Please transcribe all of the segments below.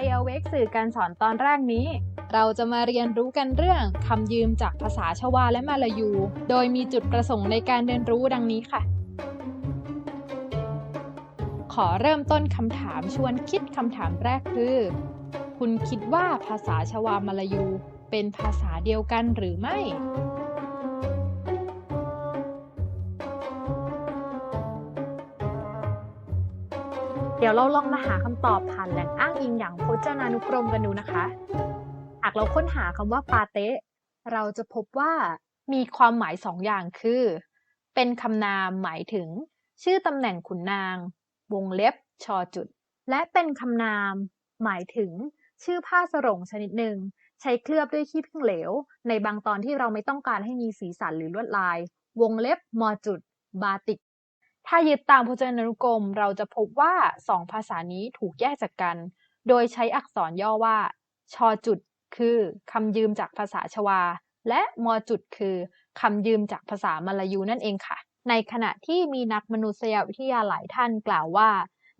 ยเอาเวกสื่อการสอนตอนแรกนี้ เราจะมาเรียนรู้กันเรื่องคำยืมจากภาษาชวาและมาลายู โดยมีจุดประสงค์ในการเรียนรู้ดังนี้ค่ะ ขอเริ่มต้นคำถามชวนคิดคำถามแรกคือ คุณคิดว่าภาษาชวามาลายู เป็นภาษาเดียวกันหรือไม่ เดี๋ยวเราลองมาหาคำตอบผ่านแหล่งอ้างอิงอย่างพจนานุกรมกันดูนะคะ หากเราค้นหาคำว่าปาเตะเราจะพบว่ามีความหมายสองอย่างคือ เป็นคำนามหมายถึง ชื่อตำแหน่งขุนนาง วงเล็บชอจุด และเป็นคำนาม หมายถึง ชื่อผ้าสรงชนิดหนึ่ง ใช้เคลือบด้วยขี้ผึ้งเหลว ในบางตอนที่เราไม่ต้องการให้มีสีสันหรือลวดลาย วงเล็บมอจุด บาติก ถ้ายึดตามพจนานุกรม เราจะพบว่าสองภาษานี้ถูกแยกจากกัน โดยใช้อักษรย่อว่า ชอจุด คือคำยืมจากภาษาชวา และมอจุดคือคำยืมจากภาษามาลายูนั่นเองค่ะ ในขณะที่มีนักมนุษยวิทยาหลายท่านกล่าวว่า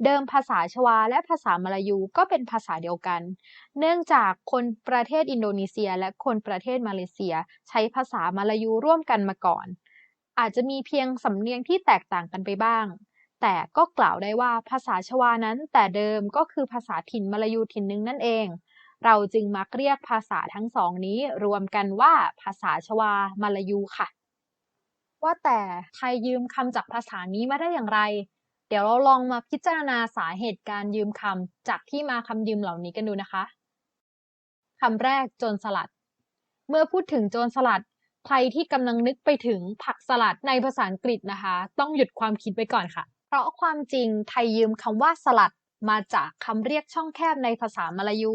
เดิมภาษาชวาและภาษามาลายูก็เป็นภาษาเดียวกัน เนื่องจากคนประเทศอินโดนีเซียและคนประเทศมาเลเซีย ใช้ภาษามาลายูร่วมกันมาก่อน อาจจะมีเพียงสำเนียงที่แตกต่างกันไปบ้าง แต่ก็กล่าวได้ว่าภาษาชวานั้นแต่เดิมก็คือภาษาถิ่นมาลายูถิ่นหนึ่งนั่นเอง เราจึงมักเรียกภาษาทั้งสองนี้รวมกันว่าภาษาชวามาลายูค่ะ ว่าแต่ไทยยืมคำจากภาษานี้มาได้อย่างไร เดี๋ยวเราลองมาพิจารณาสาเหตุการยืมคำจากที่มาคำยืมเหล่านี้กันดูนะคะคำแรกโจรสลัด เมื่อพูดถึงโจรสลัด ใครที่กำลังนึกไปถึงผักสลัดในภาษาอังกฤษนะคะ ต้องหยุดความคิดไว้ก่อนค่ะ เพราะความจริงไทยยืมคำว่าสลัดมาจากคำเรียกช่องแคบในภาษามาลายู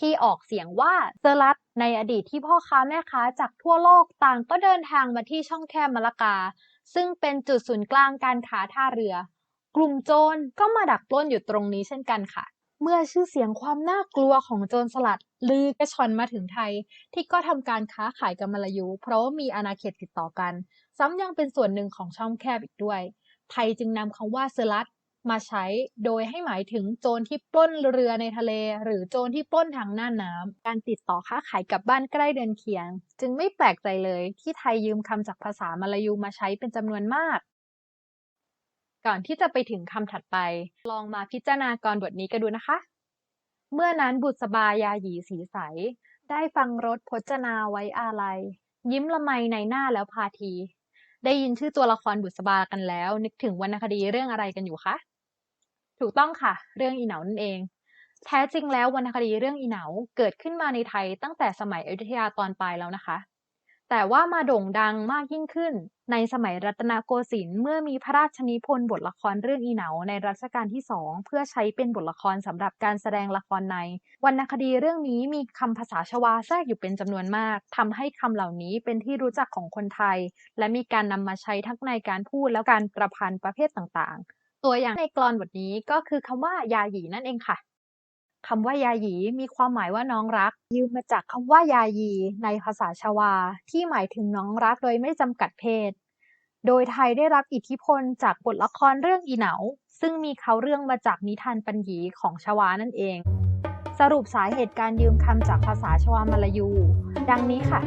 ที่ออกเสียงว่าเซลัดในอดีตที่พ่อค้าแม่ค้าจากทั่วโลกต่างก็เดินทางมาที่ช่องแคบมะละกา ซึ่งเป็นจุดศูนย์กลางการค้าท่าเรือ กลุ่มโจรก็มาดักปล้นอยู่ตรงนี้เช่นกันค่ะ เมื่อชื่อเสียงความน่ากลัวของโจรสลัด ลือกระชอนมาถึงไทย ที่ก็ทำการค้าขายกับมาลายู เพราะว่ามีอาณาเขตติดต่อกัน ซ้ำยังเป็นส่วนหนึ่งของช่องแคบอีกด้วย ไทยจึงนำคำว่าเซลัดมาใช้โดยให้หมายถึงโจรที่ปล้นเรือในทะเล หรือโจรที่ปล้นทางหน้าน้ำการติดต่อค้าขายกับบ้านใกล้เดินเคียง จึงไม่แปลกใจเลยที่ไทยยืมคำจากภาษามาลายูมาใช้เป็นจำนวนมาก ก่อนที่จะไปถึงคำถัดไป ลองมาพิจารณากรบทนี้กันดูนะคะ เมื่อนั้นบุษบายาหยีสีใส ได้ฟังรถพจนาไว้อาลัย ยิ้มละไมในหน้าแล้วพาที ได้ยินชื่อตัวละครบุษบากันแล้ว นึกถึงวรรณคดีเรื่องอะไรกันอยู่คะ ถูกต้องค่ะ เรื่องอีเหนานั่นเอง แท้จริงแล้ววรรณคดีเรื่องอีเหนาเกิดขึ้นมาในไทยตั้งแต่สมัยอยุธยาตอนปลายแล้วนะคะ แต่ว่ามาโด่งดังมากยิ่งขึ้น ในสมัยรัตนโกสินทร์เมื่อมีพระราชนิพนธ์บทละครเรื่องอีเหนาในรัชกาลที่สองเพื่อใช้เป็นบทละครสำหรับการแสดงละครใน วรรณคดีเรื่องนี้มีคำภาษาชวาแทรกอยู่เป็นจำนวนมากทำให้คำเหล่านี้เป็นที่รู้จักของคนไทย และมีการนำมาใช้ทั้งในการพูดและการประพันธ์ประเภทต่างๆ ตัวอย่างในกลอนบทนี้ก็คือคำว่ายาหยีนั่นเองค่ะ คำว่ายาหยีมีความหมายว่าน้องรัก ยืมมาจากคำว่ายายีในภาษาชวา ที่หมายถึงน้องรักโดยไม่จำกัดเพศ โดยไทยได้รับอิทธิพลจากบทละครเรื่องอีเหนา ซึ่งมีเขาเรื่องมาจากนิทานปัญญีของชวานั่นเอง สรุปสาเหตุการยืมคำจากภาษาชวามาลายู ดังนี้ค่ะ